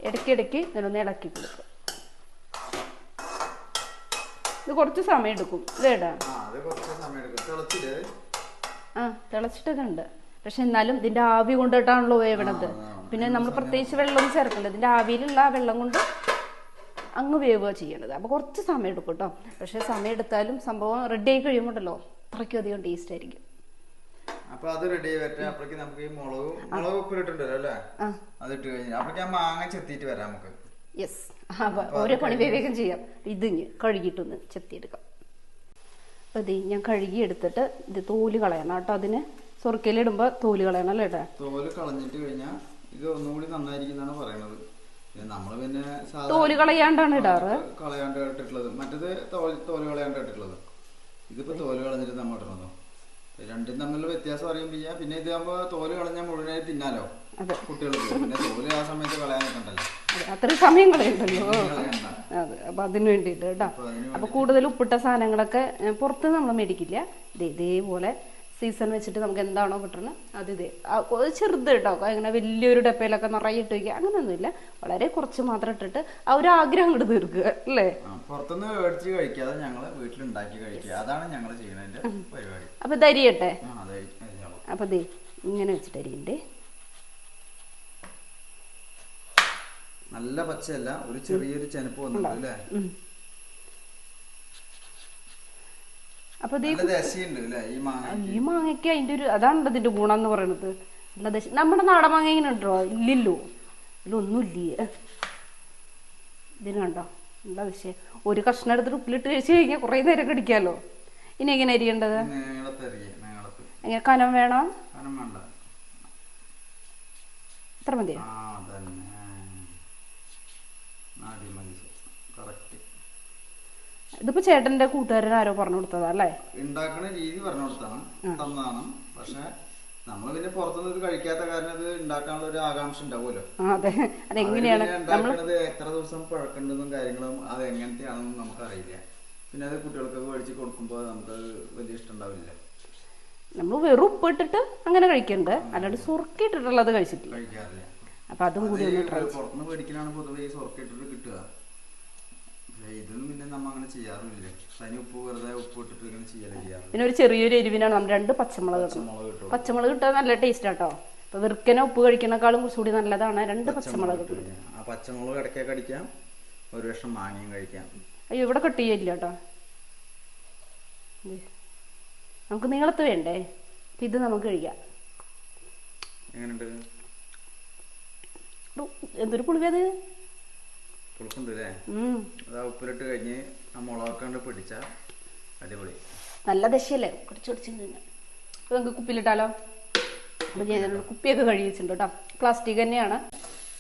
ഇടയ്ക്കിടയ്ക്ക് ഇതിലൊന്ന് ഇളക്കി കൊടുക്കുക. ഇത് കുറച്ച് സമയം എടുക്കും ഇതേടാ ആ തിളച്ചിട്ടൊക്കെ ഉണ്ട് പക്ഷെ എന്നാലും ഇതിന്റെ ആവി കൊണ്ടിട്ടാണല്ലോ വേവണത്. പിന്നെ നമ്മൾ പ്രത്യേകിച്ച് വെള്ളം ചേർക്കണ്ട. ഇതിന്റെ ആവിയിലുള്ള ആ വെള്ളം കൊണ്ട് അങ്ങ് വേവുക ചെയ്യണത് അപ്പൊ കുറച്ച് സമയം എടുക്കും കേട്ടോ പക്ഷെ സമയം എടുത്താലും സംഭവം റെഡി ആയി കഴിയുമ്പോണ്ടല്ലോ അത്രയ്ക്കും അധികം ടേസ്റ്റ് ആയിരിക്കും. അപ്പൊ അത് റെഡി ആയി വരട്ടെ. അപ്പോഴേക്ക് നമുക്ക് ഈ മുളക് മുളക് ഉപ്പിലിട്ടുണ്ടല്ലോ അല്ലേ? അത് ഇട്ട് കഴിഞ്ഞാൽ അപ്പോഴേക്ക് ആ മാങ്ങ ചെത്തിയിട്ട് വരാം നമുക്ക്. യെസ് ഓരോ പണി വേഗം ചെയ്യാം. ഇതിഞ്ഞ് കഴുകിയിട്ടൊന്ന് ചെത്തിയെടുക്കാം. അപ്പൊ ഇത് ഞാൻ കഴുകി എടുത്തിട്ട് ഇത് തോൽ കളയണം കേട്ടോ അതിന്. സ്വർക്കയിലിടുമ്പോൾ തോൽ കളയണം അല്ലേ ഏട്ടാ? തോൽ കളഞ്ഞിട്ട് കഴിഞ്ഞാൽ ഇത് ഒന്നുകൂടി നന്നായിരിക്കും എന്നാണ് പറയണത് നമ്മൾ പിന്നെ തോൽ കളയാണ്ടാണ് ഇടാറ്. കളയാണ്ട് ഇട്ടിട്ടുള്ളത്. മറ്റേത് തോൽ കളയാണ്ട് ഇട്ടിട്ടുള്ളത്. ഇതിപ്പോ തോൽ കളഞ്ഞിട്ട് നമ്മൾ ഇടണതോ? രണ്ടും തമ്മിലുള്ള വ്യത്യാസം അറിയുമ്പോ ചെയ്യാം. പിന്നെ ഇതാകുമ്പോ തോൽ കളഞ്ഞാൽ മുഴുവനായി തിന്നാലോ? കുട്ടികൾക്ക്. പിന്നെ തോൽ ആ സമയത്ത് കളയാൻ നിൽക്കണ്ടല്ലോ അത്രയും സമയം കളയണ്ടല്ലോ അത് അപ്പൊ അതിന് വേണ്ടിയിട്ട് കേട്ടോ. അപ്പൊ കൂടുതൽ ഉപ്പിട്ട സാധനങ്ങളൊക്കെ പുറത്ത് നമ്മൾ മേടിക്കില്ല. ഇതേപോലെ സീസൺ വെച്ചിട്ട് നമുക്ക് എന്താണോ കിട്ടുന്നത് അത് ഇതേ. ചെറുത് കേട്ടോ. അങ്ങനെ വലിയൊരു ഡപ്പയിലൊക്കെ നിറയെ ഇട്ട് വയ്ക്കുക അങ്ങനെയൊന്നുമില്ല വളരെ കുറച്ച് മാത്രം ഇട്ടിട്ട് ആ ഒരു ആഗ്രഹം അങ്ങോട്ട് തീർക്കുക അല്ലേ? ആ, പുറത്തുനിന്ന് മേടിച്ച് കഴിക്കാതെ ഞങ്ങൾ വീട്ടിലുണ്ടാക്കി കഴിക്കുക. അതാണ് ഞങ്ങൾ ചെയ്യുന്നതിന്റെ പരിപാടി. അപ്പൊ ധരിയട്ടെ. അപ്പൊ ദേ ഇങ്ങനെ വെച്ചിട്ട് അരിയുണ്ട്. നല്ല പച്ചയല്ല ഒരു ചെറിയൊരു ചെനപ്പ് വന്നിട്ടുണ്ട് അല്ലേ. അപ്പൊ ഈ മാങ്ങ ഈ മാങ്ങയ്ക്ക് അതിന്റെ ഒരു അതാണല്ലോ ഇതിന്റെ ഗുണം എന്ന് പറയുന്നത്. നല്ല ദശ നമ്മുടെ നാടൻ മാങ്ങ ഇങ്ങനെ ഉണ്ടോ? ഇല്ലല്ലോ. ഇതിലൊന്നും ഇല്ലേ ഇതിന് കണ്ടോ? നല്ല ദശ ഒരു കഷ്ണം എടുത്തിട്ട് ഉപ്പിലിട്ട് കഴിച്ച് കഴിഞ്ഞാൽ കുറേ നേരം കടിക്കാലോ ഇനി എങ്ങനെ അരിയേണ്ടത്? എങ്ങനെ? കനം വേണം? ഇത്ര മതിയോ ആ അതന്നെ മതി മതി കറക്റ്റ് ഇതിപ്പോ ചേട്ടന്റെ കൂട്ടുകാരൻ ആരോ പറഞ്ഞു കൊടുത്തതാ അല്ലേ? ഉണ്ടാക്കുന്ന രീതി പറഞ്ഞു കൊടുത്താണ് തന്നാണ് പക്ഷെ നമ്മൾ പിന്നെ പുറത്തുനിന്ന് ഇത് കഴിക്കാത്ത കാരണം ഇത് ഉണ്ടാക്കാനുള്ള ഒരു ആകാംക്ഷ ഉണ്ടാവുമല്ലോ. അതെ. അതെങ്ങനെയാണ്? ഉണ്ടാക്കുന്നത് എത്ര ദിവസം പഴക്കണ്ടെന്നും കാര്യങ്ങളും അത് എങ്ങനത്തെയാണെന്നും നമുക്കറിയില്ല. പിന്നെ അത് കുട്ടികൾക്കൊക്കെ മേടിച്ച് കൊടുക്കുമ്പോൾ നമുക്ക് വലിയ ഇഷ്ടം ഉണ്ടാവില്ല. നമ്മൾ വെറും ഉപ്പിട്ടിട്ട് അങ്ങനെ കഴിക്കണ്ട്. അല്ലാണ്ട് സുറക്കിട്ടിട്ടുള്ളത് കഴിച്ചിട്ടില്ല. കഴിക്കാറില്ല. അപ്പൊ അതും കൂടി ഒന്ന് ട്രൈ. പുറത്തുനിന്ന് മേടിക്കലാണ് പൊതുവെ ഈ സൊറക്കിട്ടിട്ട് കിട്ടുക. ഇതൊന്നും പിന്നെ നമ്മ അങ്ങനെ ചെയ്യാറില്ല തനി ഉപ്പ് വെറുതെ ഉപ്പ് ഇട്ടിട്ട് ഇങ്ങനെ ചെയ്യലേ പിന്നെ ഒരു ചെറിയൊരു എരിവിനാണ് നമ്മൾ രണ്ട് പച്ചമുളക് പച്ചമുളക് ഇട്ടു പച്ചമുളക് ഇട്ടാൽ നല്ല ടേസ്റ്റ് ആട്ടോ അപ്പൊ വെറുക്കനെ ഉപ്പ് കഴിക്കണേക്കാളും കുറച്ചുകൂടി നല്ലതാണ്. രണ്ട് പച്ചമുളക് ആ പച്ചമുളക് ഇടയ്ക്കൊക്കെ അടിക്കാം. ഒരു വർഷം മാങ്ങയും കഴിക്കാം. അയ്യോ ഇവിടെ കട്ട് ചെയ്യില്ല കേട്ടോ. നമുക്ക് നീളത്ത് വേണ്ടേ? ഇത് നമുക്ക് കഴിക്കാം. എങ്ങനെയുണ്ട്? എന്തൊരു പുളിവത്? അതാ ഉപ്പിലിട്ട് കഴിഞ്ഞ് ആ മുളകൊക്കെ പിടിച്ച അടിപൊളി. നല്ല ദശയല്ലേ? കുറച്ച് കുറച്ച് തിന്നാം അപ്പൊ നമുക്ക് കുപ്പിയിലിട്ടാലോ? അപ്പോൾ ഞാൻ കുപ്പിയൊക്കെ കഴുകി വെച്ചിട്ടുണ്ട് കേട്ടോ. പ്ലാസ്റ്റിക് തന്നെയാണ്.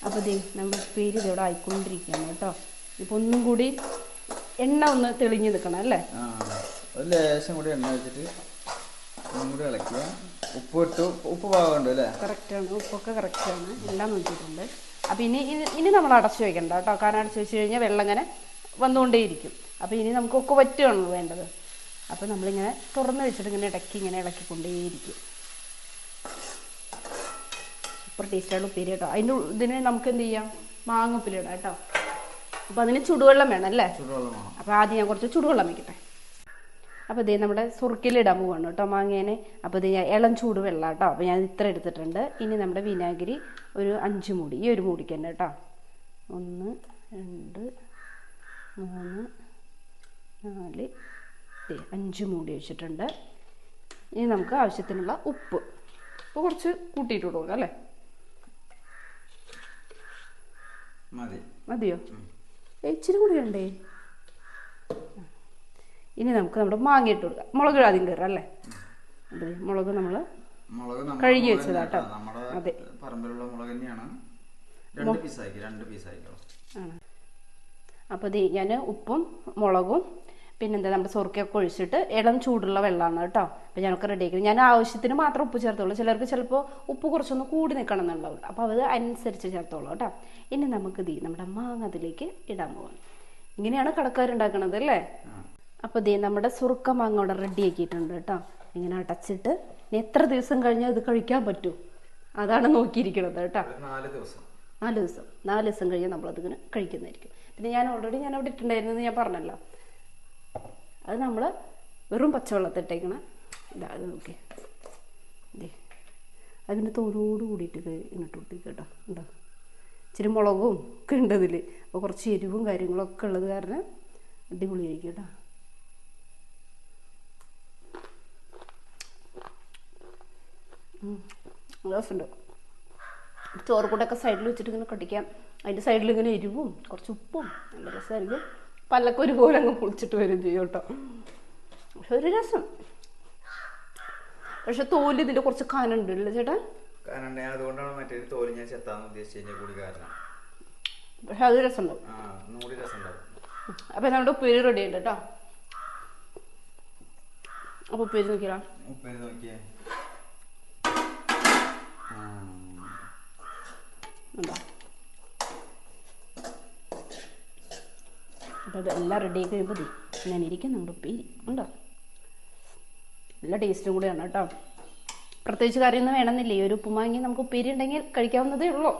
അപ്പോൾ ദേ നമ്മൾ പേര് ഇതോടെ ആയിക്കൊണ്ടിരിക്കുകയാണ് കേട്ടോ. ഇപ്പൊ ഒന്നും കൂടി എണ്ണ ഒന്ന് തെളിഞ്ഞു നിൽക്കണം അല്ലേ? ലേശം കൂടി എണ്ണ വെച്ചിട്ട് ഒന്നും കൂടി ഇളക്കുക. ഉപ്പ് ഇട്ടു. ഉപ്പ് പാകമുണ്ട് അല്ലേ? കറക്റ്റാണ് ഉപ്പൊക്കെ കറക്റ്റാണ് എല്ലാം നോക്കിയിട്ടുണ്ട്. അപ്പം ഇനി ഇനി- നമ്മൾ അടച്ചു വെക്കണ്ട കേട്ടോ. കാരണം അടച്ചു വെച്ച് കഴിഞ്ഞാൽ വെള്ളം ഇങ്ങനെ വന്നുകൊണ്ടേയിരിക്കും. അപ്പോൾ ഇനി നമുക്ക് ഒക്കെ പറ്റുകയാണല്ലോ വേണ്ടത്. അപ്പോൾ നമ്മളിങ്ങനെ തുറന്ന് വെച്ചിട്ട് ഇങ്ങനെ ഇടയ്ക്ക് ഇങ്ങനെ ഇളക്കിക്കൊണ്ടേയിരിക്കും. സൂപ്പർ ടേസ്റ്റാണ് ഉപ്പേരി കേട്ടോ. അതിന്റെ ഇതിന് നമുക്ക് എന്ത് ചെയ്യാം? മാങ്ങ ഉപ്പിലിടാം കേട്ടോ. അപ്പോൾ അതിന് ചുടുവെള്ളം വേണം അല്ലേ? അപ്പോൾ ആദ്യം ഞാൻ കുറച്ച് ചുടുവെള്ളം വെക്കട്ടെ അപ്പോൾ ഇതേ നമ്മുടെ സുറുക്കിലിടാൻ പോവാണ് കേട്ടോ മാങ്ങേനെ. അപ്പോൾ ഇത് ഇളം ചൂട് വെള്ളം കേട്ടോ. അപ്പോൾ ഞാൻ ഇത്ര എടുത്തിട്ടുണ്ട്. ഇനി നമ്മുടെ വിനാഗിരി ഒരു അഞ്ച് മൂടി. ഈ ഒരു മൂടിക്ക് തന്നെ കേട്ടോ. ഒന്ന് രണ്ട് മൂന്ന് നാല്. അഞ്ച് മൂടി വെച്ചിട്ടുണ്ട്. ഇനി നമുക്ക് ആവശ്യത്തിനുള്ള ഉപ്പ്. ഉപ്പ് കുറച്ച് കൂട്ടിയിട്ട് കൊടുക്കുക അല്ലേ? മതി. മതിയോ? ഇച്ചിരി കൂടി വേണ്ടേ? ഇനി നമുക്ക് നമ്മുടെ മാങ്ങ ഇട്ട് കൊടുക്കാം. മുളക് ആദ്യം കയറാം അല്ലേ? അതെ മുളക് നമ്മൾ കഴുകി വെച്ചതാട്ടോ വെച്ചതാ കേട്ടോ. നമ്മുടെ അതെ. പറമ്പിലുള്ള മുളക് തന്നെയാണ്. രണ്ട് രണ്ട് ആണ്. അപ്പോൾ ഇത് ഞാൻ ഉപ്പും മുളകും പിന്നെന്താ നമ്മുടെ സൊറുക്കൊക്കെ ഒഴിച്ചിട്ട് ഇളം ചൂടുള്ള വെള്ളമാണ് കേട്ടോ. അപ്പോൾ ഞാനൊക്കെ റെഡി ആക്കി ഞാൻ ആവശ്യത്തിന് മാത്രം ഉപ്പ് ചേർത്തോളൂ ചിലർക്ക് ചിലപ്പോൾ ഉപ്പ് കുറച്ചൊന്ന് കൂടി നിൽക്കണം എന്നുണ്ടാവും. അപ്പോൾ അത് അനുസരിച്ച് ചേർത്തോളൂ കേട്ടോ. ഇനി നമുക്ക് ദീ നമ്മുടെ മാങ്ങ അതിലേക്ക് ഇടാൻ പോകണം ഇങ്ങനെയാണ് കടക്കാരുണ്ടാക്കണത് അല്ലേ? അപ്പോൾ ദേ നമ്മുടെ സുറുക്ക അങ്ങോട്ട് അവിടെ റെഡി ആക്കിയിട്ടുണ്ട് കേട്ടോ. ഇങ്ങനെ അടച്ചിട്ട് ഇനി എത്ര ദിവസം കഴിഞ്ഞാൽ ഇത് കഴിക്കാൻ പറ്റൂ? അതാണ് നോക്കിയിരിക്കുന്നത് കേട്ടോ. നാല് ദിവസം. നാല് ദിവസം. നാല് ദിവസം കഴിഞ്ഞാൽ നമ്മൾ നമ്മളതിങ്ങനെ കഴിക്കുന്നതായിരിക്കും. പിന്നെ ഞാൻ ഓൾറെഡി ഞാൻ അവിടെ ഇട്ടുണ്ടായിരുന്നെന്ന് ഞാൻ പറഞ്ഞല്ലോ. അത് നമ്മൾ വെറും പച്ചവെള്ളത്തിട്ടേക്കണ ഇതാ അത് നോക്കി. ഇതേ അതിന്റെ തോലോട് കൂടിയിട്ട് ഇങ്ങോട്ട് കൂട്ടി കേട്ടോ. ഉണ്ടോ? ഇച്ചിരി മുളകും ഒക്കെ ഉണ്ട് അതിൽ അപ്പോൾ കുറച്ച് എരിവും കാര്യങ്ങളൊക്കെ ഉള്ളത് കാരണം അടിപൊളിയായിരിക്കും കേട്ടോ. രസമുണ്ട് ചോറ് കൂടെയൊക്കെ സൈഡിൽ വെച്ചിട്ട് ഇങ്ങനെ കടിക്കാം. അതിന്റെ സൈഡിൽ ഇങ്ങനെ എരിവും കുറച്ച് ഉപ്പും നല്ല രസമായിരിക്കും. പല്ലൊക്കെ ഒരുപോലെ അങ്ങ് പൊളിച്ചിട്ട് വരും ചെയ്യും കേട്ടോ. പക്ഷെ ഒരു രസം. പക്ഷെ തോൽ ഇതിന്റെ കുറച്ച് കാനുണ്ട് അല്ലേ ചേട്ടാ ഞാൻ അതുകൊണ്ടാണ് മറ്റേ തോൽ ഞാൻ ചെത്താന്ന് ഉദ്ദേശിച്ചതിന്റെ കൂടി കാരണം. പക്ഷെ അത് രസമുണ്ടാവും. അപ്പം നമ്മുടെ ഉപ്പേരി റെഡി ഉണ്ട് കേട്ടോ. അപ്പോൾ ഉപ്പേരി നോക്കിയാ ഉപ്പേരി നോക്കിയേ ആ. ഉണ്ടോ അപ്പോൾ എല്ലാം റെഡി ആയി കഴിയുമ്പോൾ ഞാൻ ഇരിക്കും നമ്മുടെ ഉപ്പേരി. ഉണ്ടോ? നല്ല ടേസ്റ്റും കൂടിയാണ് കേട്ടോ. പ്രത്യേകിച്ച് കറിയൊന്നും വേണമെന്നില്ല. ഈ ഒരു ഉപ്പുമാങ്ങി നമുക്ക് ഉപ്പേരി ഉണ്ടെങ്കിൽ കഴിക്കാവുന്നതേ ഉള്ളൂ.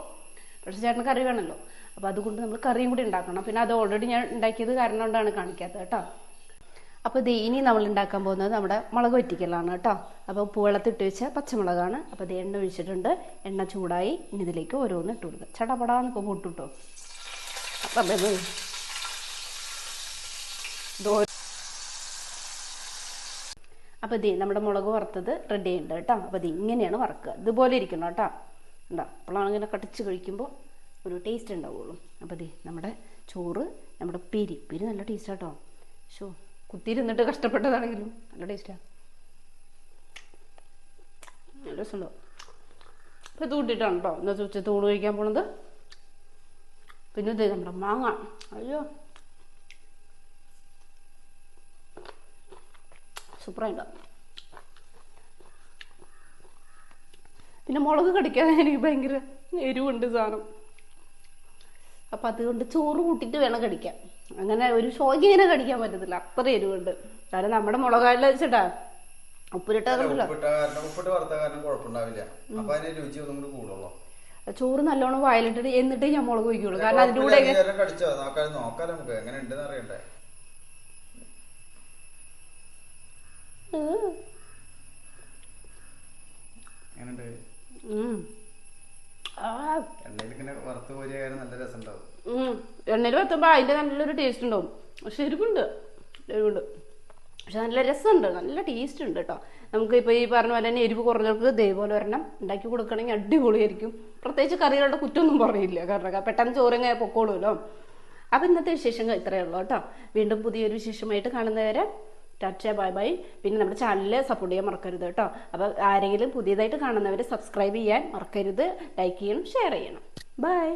പക്ഷേ ചേട്ടന് കറി വേണമല്ലോ. അപ്പോൾ അതുകൊണ്ട് നമ്മൾ കറിയും കൂടി ഉണ്ടാക്കണം. പിന്നെ അത് ഓൾറെഡി ഞാൻ ഉണ്ടാക്കിയത് കാരണം കൊണ്ടാണ് കാണിക്കാത്തത് കേട്ടോ. അപ്പോൾ ഇത് ഇനി നമ്മൾ ഉണ്ടാക്കാൻ പോകുന്നത് നമ്മുടെ മുളക് വറ്റിക്കലാണ് കേട്ടോ. അപ്പോൾ ഉപ്പുവെള്ളത്തിട്ട് വെച്ച പച്ചമുളകാണ്. അപ്പോൾ ഇത് എണ്ണ ഒഴിച്ചിട്ടുണ്ട്. എണ്ണ ചൂടായി ഇനി ഇതിലേക്ക് ഓരോന്ന് ഇട്ട് കൊടുക്കുക. ചടപടാന്ന് ഇപ്പോൾ പൊട്ടിട്ടോ. അപ്പം അപ്പോൾ ഇതേ നമ്മുടെ മുളക് വറുത്തത് റെഡി ഉണ്ട് കേട്ടോ. അപ്പോൾ ഇത് ഇങ്ങനെയാണ് വറക്കുക. ഇതുപോലെ ഇരിക്കണം കേട്ടോ. ഉണ്ടോ അപ്പോഴാണ് ഇങ്ങനെ കടിച്ച് കഴിക്കുമ്പോൾ ഒരു ടേസ്റ്റ് ഉണ്ടാവുള്ളൂ. അപ്പോൾ ഇതേ നമ്മുടെ ചോറ് നമ്മുടെ പിരി പിരി നല്ല ടേസ്റ്റ് കേട്ടോ ഷോ കുത്തിയിരുന്നിട്ട് കഷ്ടപ്പെട്ടതാണെങ്കിലും നല്ല ടേസ്റ്റാണ് നല്ല രസമുണ്ടോ? അപ്പോൾ ഇത് കൂട്ടിയിട്ടാണ് കേട്ടോ ഇന്നത്തെ ചോദിച്ചാൽ തൂട് കഴിക്കാൻ പോണത്. പിന്നെ ഇത് നമ്മുടെ മാങ്ങ. അയ്യോ സൂപ്പറായിട്ട്. പിന്നെ മുളക് കടിക്കാൻ എനിക്ക് ഭയങ്കര എരിവുണ്ട് സാധനം. അപ്പം അതുകൊണ്ട് ചോറ് കൂട്ടിയിട്ട് വേണം കടിക്കാൻ. അങ്ങനെ ഒരു ഷോയ്ക്ക് ഇങ്ങനെ കടിക്കാൻ പറ്റത്തില്ല. അത്ര എരിവുണ്ട്. കാരണം നമ്മുടെ മുളകായല്ല വെച്ചിട്ടാ കാരണം ഉപ്പിട്ട് വറുത്ത കാരണം കുഴപ്പമുണ്ടാവില്ല. അപ്പൊ അതിന് രുചി ഒന്നും കൂടി കൂടുള്ളൂ. ചോറ് നല്ലോണം വയലിട്ടിട്ട് എന്നിട്ട് ഞാൻ മുളക് വയ്ക്കുള്ളൂ കാരണം അതിന്റെ കൂടെ കുഴപ്പമില്ല, നീ ഒരെണ്ണം കടിച്ചോ നോക്കാം നോക്കാം നമുക്ക് എങ്ങനെ ഉണ്ടെന്ന് അറിയണ്ടേ എങ്ങനെയുണ്ട് ഉം. ആ എണ്ണയിൽ ഇങ്ങനെ വറുത്ത് കോരിയ കാര്യം നല്ല രസം ഉണ്ടാവും ഉം. എണ്ണയിൽ വെത്തുമ്പോ അതിന്റെ നല്ലൊരു ടേസ്റ്റ് ഉണ്ടാവും. ശരിക്കുണ്ട് എരിവുണ്ട്. പക്ഷെ നല്ല രസമുണ്ട്. നല്ല ടേസ്റ്റ് ഉണ്ട് കേട്ടോ നമുക്ക് ഇപ്പോൾ ഈ പറഞ്ഞ പോലെ തന്നെ എരിവ് കുറഞ്ഞവർക്ക് ഇതേപോലെ ഒരെണ്ണം ഉണ്ടാക്കി കൊടുക്കണമെങ്കിൽ അടിപൊളിയായിരിക്കും. പ്രത്യേകിച്ച് കറികളുടെ കുറ്റമൊന്നും പറയില്ല. കാരണം പെട്ടെന്ന് ചോറിങ്ങനെ പൊക്കോളുമല്ലോ. അപ്പം ഇന്നത്തെ വിശേഷങ്ങൾ ഇത്രയേ ഉള്ളൂ കേട്ടോ വീണ്ടും പുതിയൊരു വിശേഷമായിട്ട് കാണുന്നവരെ ടാറ്റ ബൈ ബൈ പിന്നെ നമ്മുടെ ചാനലിൽ സപ്പോർട്ട് ചെയ്യാൻ മറക്കരുത് കേട്ടോ. അപ്പോൾ ആരെങ്കിലും പുതിയതായിട്ട് കാണുന്നവർ സബ്സ്ക്രൈബ് ചെയ്യാൻ മറക്കരുത്. ലൈക്ക് ചെയ്യണം ഷെയർ ചെയ്യണം. ബൈ